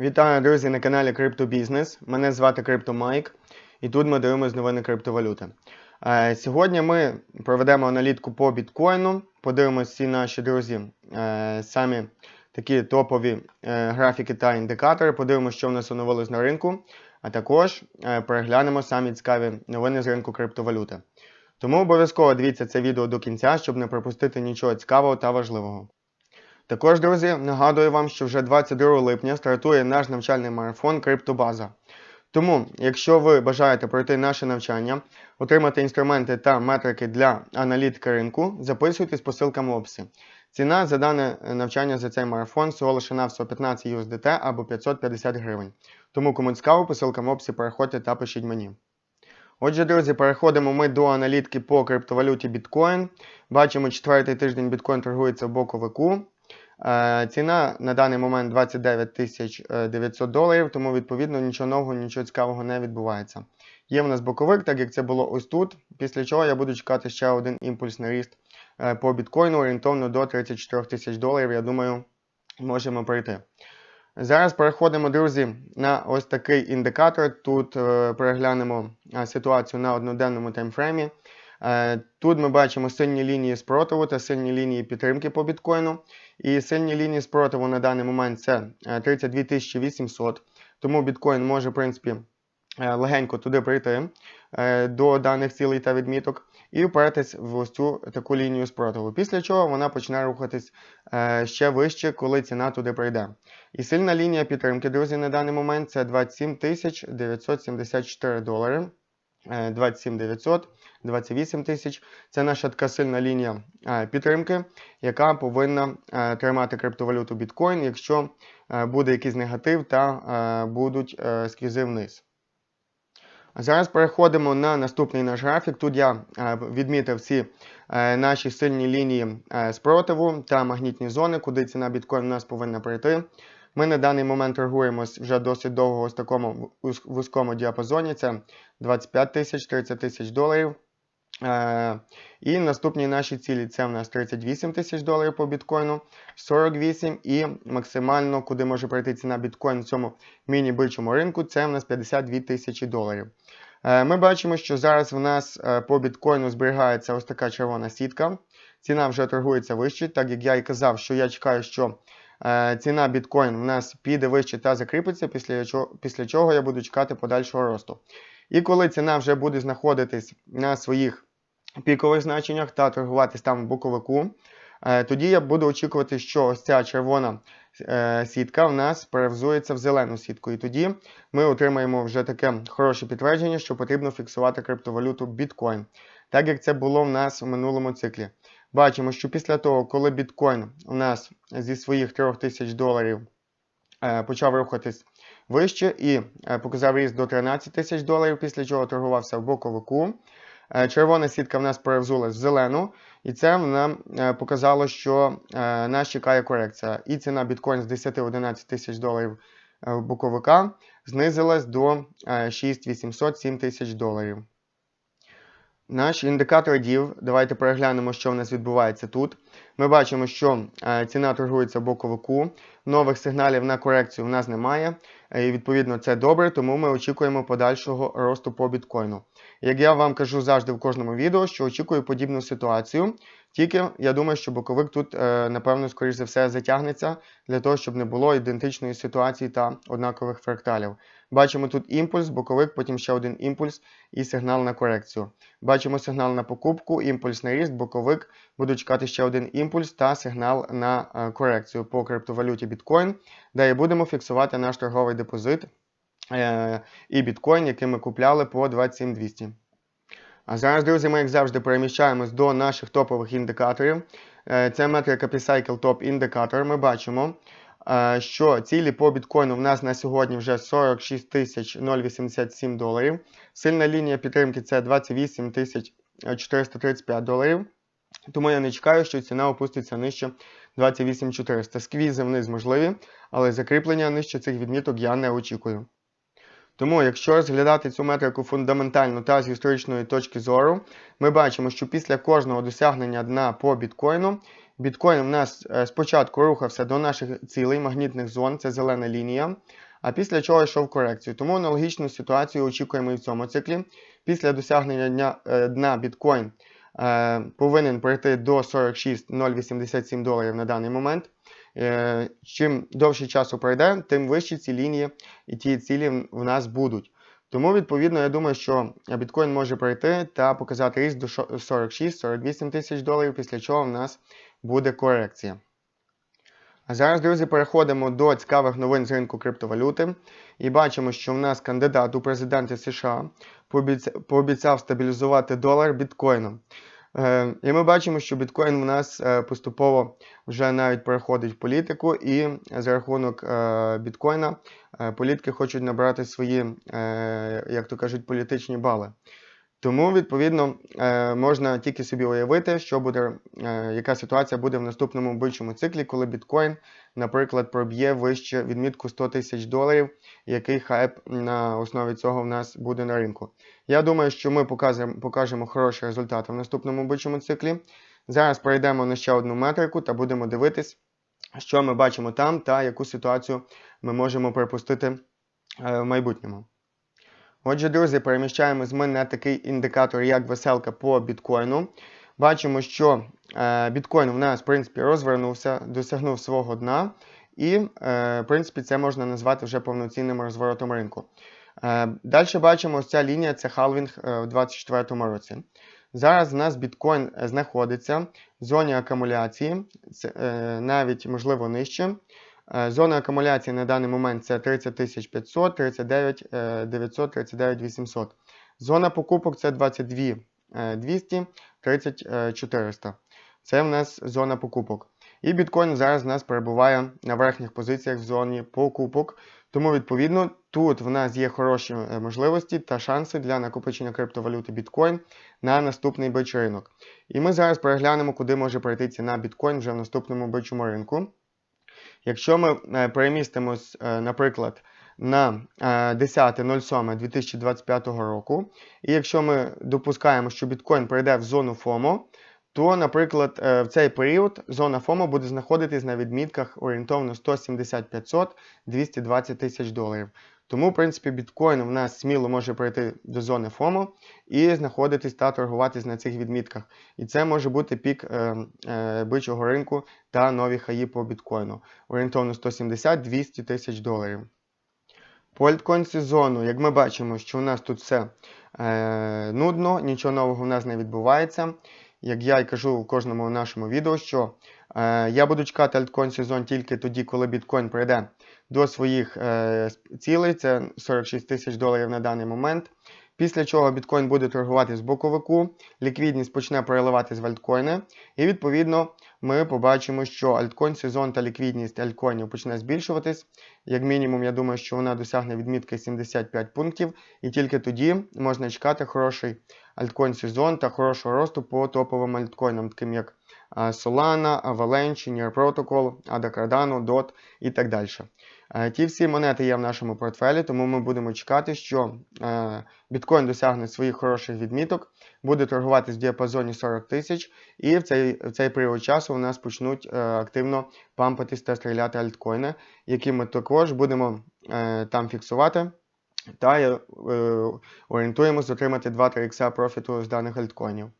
Вітаю, друзі, на каналі Криптобізнес. Мене звати CryptoMike, і тут ми дивимося новини криптовалюти. Е, Сьогодні ми проведемо аналітику по біткоїну, подивимося всі наші друзі, е, самі такі топові е, графіки та індикатори, подивимося, що в нас оновилось на ринку, а також переглянемо самі цікаві новини з ринку криптовалюти. Тому обов'язково дивіться це відео до кінця, щоб не пропустити нічого цікавого та важливого. Також, друзі, нагадую вам, що вже 22 липня стартує наш навчальний марафон Криптобаза. Тому, якщо ви бажаєте пройти наше навчання, отримати інструменти та метрики для аналітики ринку, записуйтесь по ссылкам в описі. Ціна за дане навчання за цей марафон всього лише навсього 15 USDT або 550 гривень. Тому, кому цікаво, по описі переходьте та пишіть мені. Отже, друзі, переходимо ми до аналітики по криптовалюті біткоін. Бачимо, четвертий тиждень біткоін торгується в боковику. Е, Ціна на даний момент 29 тисяч е, 900 доларів, тому відповідно нічого нового, нічого цікавого не відбувається. Є в нас боковик, так як це було ось тут. Після чого я буду чекати ще один імпульсний ріст е, по біткоїну орієнтовно до 34 тисяч доларів. Я думаю, можемо пройти. Зараз переходимо, друзі, на ось такий індикатор. Тут е, переглянемо е, ситуацію на одноденному таймфреймі. Е, Тут ми бачимо сильні лінії спротиву та сильні лінії підтримки по біткоїну. І сильні лінії спротиву на даний момент це е, 32 800. Тому біткоін може, в принципі, е, легенько туди прийти е, до даних цілей та відміток і впертись в ось цю таку лінію спротиву. Після чого вона почне рухатись е, ще вище, коли ціна туди прийде. І сильна лінія підтримки, друзі, на даний момент це 27 974 долари. Е, 27 900, 28 тисяч. Це наша така сильна лінія е, підтримки, яка повинна е, тримати криптовалюту біткоін, якщо е, буде якийсь негатив та будуть сквізи вниз. Зараз переходимо на наступний наш графік. Тут я відмітив всі наші сильні лінії спротиву та магнітні зони, куди ціна біткоін у нас повинна прийти. Ми на даний момент торгуємось вже досить довго ось такому вузькому діапазоні. Це 25 тисяч, 30 тисяч доларів. Е, і наступні наші цілі це в нас 38 тисяч доларів по біткоїну, 48 і максимально, куди може прийти ціна біткоін в цьому міні-бичому ринку, це в нас 52 тисячі доларів. Е, Ми бачимо, що зараз в нас е, по біткоїну зберігається ось така червона сітка. Ціна вже торгується вище, так як я і казав, що я чекаю, що ціна біткоін в нас піде вище та закріпиться, після чого, після чого я буду чекати подальшого росту. І коли ціна вже буде знаходитись на своїх пікових значеннях та торгуватись там в боковику, е, тоді я буду очікувати, що ось ця червона е, сітка в нас перевзується в зелену сітку. І тоді ми отримаємо вже таке хороше підтвердження, що потрібно фіксувати криптовалюту біткоін, так як це було в нас в минулому циклі. Бачимо, що після того, коли біткоін у нас зі своїх 3000 доларів е, почав рухатись вище і е, показав ріст до 13 тисяч доларів, після чого торгувався в боковику. Е, Червона сітка в нас перевзулась в зелену, і це нам показало, що нас чекає корекція. І ціна біткоін з 10-11 тисяч доларів боковика знизилась до е, 6800-7 тисяч доларів. Наш індикатор дів, давайте переглянемо, що в нас відбувається тут. Ми бачимо, що е, ціна торгується боковику, нових сигналів на корекцію в нас немає. е, І відповідно це добре, тому ми очікуємо подальшого росту по біткоїну. Як я вам кажу завжди в кожному відео, що очікую подібну ситуацію. Тільки я думаю, що боковик тут, е, напевно, скоріш за все, затягнеться для того, щоб не було ідентичної ситуації та однакових фракталів. Бачимо тут імпульс, боковик, потім ще один імпульс і сигнал на корекцію. Бачимо сигнал на покупку, імпульс на ріст, боковик. Буду чекати ще один імпульс та сигнал на е, корекцію по криптовалюті біткоін, де будемо фіксувати наш торговий депозит е, і біткоін, який ми купляли по 27200. А зараз, друзі, ми, як завжди, переміщаємось до наших топових індикаторів. Е, Це метрика P-Cycle Top Indicator. Ми бачимо, що цілі по біткоїну в нас на сьогодні вже 46 тисяч 087 доларів. Сильна лінія підтримки це 28 тисяч 435 доларів. Тому я не чекаю, що ціна опуститься нижче 28 400. Сквізи вниз можливі, але закріплення нижче цих відміток я не очікую. Тому, якщо розглядати цю метрику фундаментально та з історичної точки зору, ми бачимо, що після кожного досягнення дна по біткоїну Біткоін в нас е, спочатку рухався до наших цілей магнітних зон, це зелена лінія, а після чого йшов корекцію. Тому аналогічну ситуацію очікуємо і в цьому циклі. Після досягнення дня, е, дна біткоін е, повинен прийти до 46,087 доларів на даний момент. Чим довше часу пройде, тим вищі ці лінії і ті цілі в нас будуть. Тому, відповідно, я думаю, що біткоін може пройти та показати ріст до 46-48 тисяч доларів, після чого в нас буде корекція. А зараз, друзі, переходимо до цікавих новин з ринку криптовалюти. І бачимо, що в нас кандидат у президенти США пообіцяв стабілізувати долар біткоїном. Е, І ми бачимо, що біткоін в нас е, поступово вже навіть переходить в політику, і за рахунок е, біткоїна політики хочуть набрати свої, як то кажуть, політичні бали. Тому, відповідно, е, можна тільки собі уявити, що буде, е, яка ситуація буде в наступному бичому циклі, коли біткоін, наприклад, проб'є вище відмітку 100 тисяч доларів, який хайп на основі цього в нас буде на ринку. Я думаю, що ми покажемо, хороші результати в наступному бичому циклі. Зараз перейдемо на ще одну метрику та будемо дивитись, що ми бачимо там та яку ситуацію ми можемо припустити е, в майбутньому. Отже, друзі, переміщаємось ми на такий індикатор, як веселка по біткоїну. Бачимо, що е, біткоін в нас, в принципі, розвернувся, досягнув свого дна, і, е, в принципі, це можна назвати вже повноцінним розворотом ринку. Е, Далі бачимо, ось ця лінія це халвінг у 2024 році. Зараз у нас біткоін знаходиться в зоні акумуляції, навіть можливо нижче. Е, Зона акумуляції на даний момент це 30 500, 39 е, 900, 39 800. Зона покупок це 22 е, 200, 30 е, 400. Це в нас зона покупок. І біткоін зараз у нас перебуває на верхніх позиціях в зоні покупок. Тому, відповідно, тут в нас є хороші е, можливості та шанси для накопичення криптовалюти біткоін на наступний бич ринок. І ми зараз переглянемо, куди може прийти ціна біткоін вже в наступному бичому ринку. Якщо ми е, перемістимось, е, наприклад, на е, 10.07.2025 року, і якщо ми допускаємо, що біткоін прийде в зону ФОМО, то, наприклад, е, в цей період зона ФОМО буде знаходитись на відмітках орієнтовно 170 500 220 тисяч доларів. Тому, в принципі, біткоін в нас сміло може прийти до зони FOMO і знаходитись та торгуватись на цих відмітках. І це може бути пік е, е, бичого ринку та нові хаї по біткоїну. Орієнтовно 170-200 тисяч доларів. По альткоін сезону, як ми бачимо, що у нас тут все е, нудно, нічого нового в нас не відбувається. Як я і кажу в кожному нашому відео, що е, я буду чекати альткоін сезон тільки тоді, коли біткоін прийде до своїх е, цілей, це 46 тисяч доларів на даний момент. Після чого біткоін буде торгувати з боковику, ліквідність почне переливатись в альткоїни, і відповідно ми побачимо, що альткоін сезон та ліквідність альткоїнів почне збільшуватись. Як мінімум, я думаю, що вона досягне відмітки 75 пунктів, і тільки тоді можна чекати хороший альткоін сезон та хорошого росту по топовим альткоїнам, таким як Solana, Avalanche, Near Protocol, ADA Cardano, DOT і так далі. Е, Ті всі монети є в нашому портфелі, тому ми будемо чекати, що е, біткоін досягне своїх хороших відміток, буде торгуватись в діапазоні 40 тисяч, і в цей, в цей період часу у нас почнуть е, активно пампатись та стріляти альткоїни, які ми також будемо там фіксувати. Та орієнтуємось отримати 2-3 ікса профіту з даних альткоїнів.